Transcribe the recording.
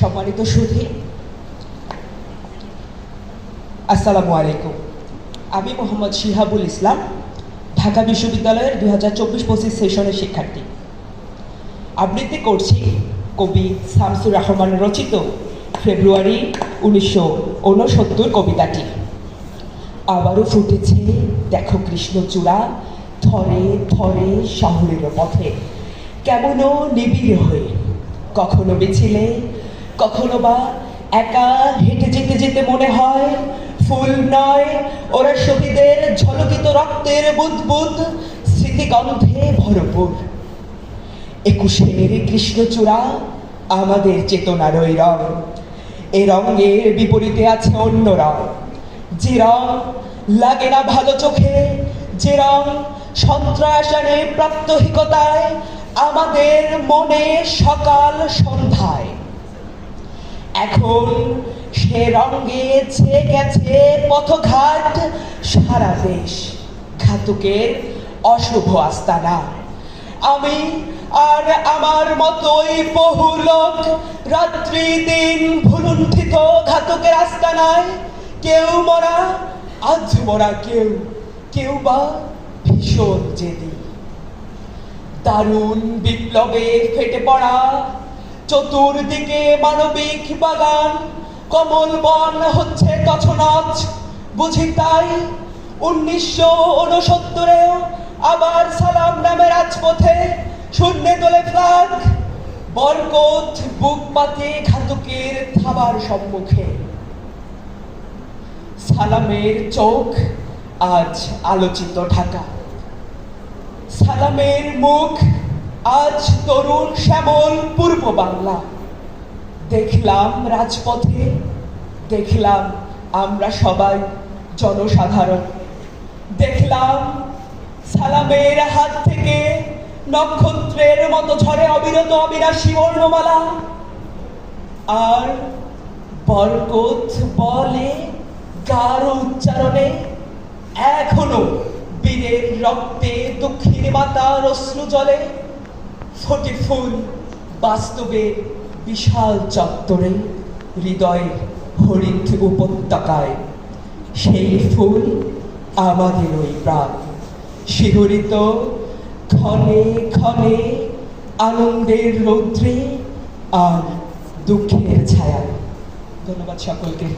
সম্মানিত সুধী। আসসালামু আলাইকুম। আমি মোহাম্মদ শিহাবুল ইসলাম, ঢাকা বিশ্ববিদ্যালয়ের দুই হাজার চব্বিশ পঁচিশ সেশনের শিক্ষার্থী। আবৃত্তি করছি কবি শামসুর রহমান রচিত ফেব্রুয়ারি উনিশশো ঊনসত্তর কবিতাটি। আবারও ফুটেছে, দেখো কৃষ্ণচূড়া থরে থরে শহরের পথে। কেমনও নিবিড় হয়ে, কখনো মিছিলে কখনো বা একা হেঁটে যেতে যেতে মনে হয়? ফুল নয়, ওরা শহীদের ঝলকিত রক্তের বুদবুদ স্মৃতিগন্ধে ভরপুর। একুশে একুশের কৃষ্ণচূড়া, আমাদের চেতনার ওই রং। এ রঙের বিপরীতে আছে অন্য রং। যে রং লাগে না ভালো চোখে, যে রং সন্ত্রাসনে প্রাত্যহিকতায়, আমাদের মনে সকাল সন্ধ্যায়। এখন সে রঙে ছেয়ে গেছে পথঘাট সারা দেশ। ঘাতকের অশুভ আস্তানা। আমি আর আমার মতোই বহু লোক রাত্রি দিন ভুলুণ্ঠিত ঘাতকের আস্তানায়। কেউ মরা, আজ মরা কেউ কেউ বা ভীষণ জেদি। দারুণ বিপ্লবে ফেটে পড়া চতুর্দিকে মানবিক বাগান, কমল বন হচ্ছে তছনছ। বুঝি তাই? উনিশশো উনসত্তরেও আবার সালাম নামে রাজপথে শূন্যে তোলে ফ্লাগ। বরকত বুক পাতে ঘাতকের থাবার সম্মুখে। সালামের চোখ আজ আলোচিত ঢাকা। সালামের মুখ আজ তরুণ শ্যামল পূর্ব বাংলা। দেখলাম রাজপথে, দেখলাম আমরা সবাই জনসাধারণ। দেখলাম সালামের হাত থেকে নক্ষত্রের মতো ঝরে অবিরত অবিনাশী বর্ণমালা। আর বরকত বলে গাঢ় উচ্চারণে এখনও বীরের রক্তে দক্ষিণ মাতার অশ্রু জলে ফোটে ফুল বাস্তবের বিশাল চত্বরে হৃদয়ের হরিণ উপত্যকায়। সেই ফুল আমাদের ওই প্রাণ। শিহরিত ক্ষণে ক্ষণে আনন্দের রৌদ্রে আর দুঃখের ছায়া। ধন্যবাদ সকলকে।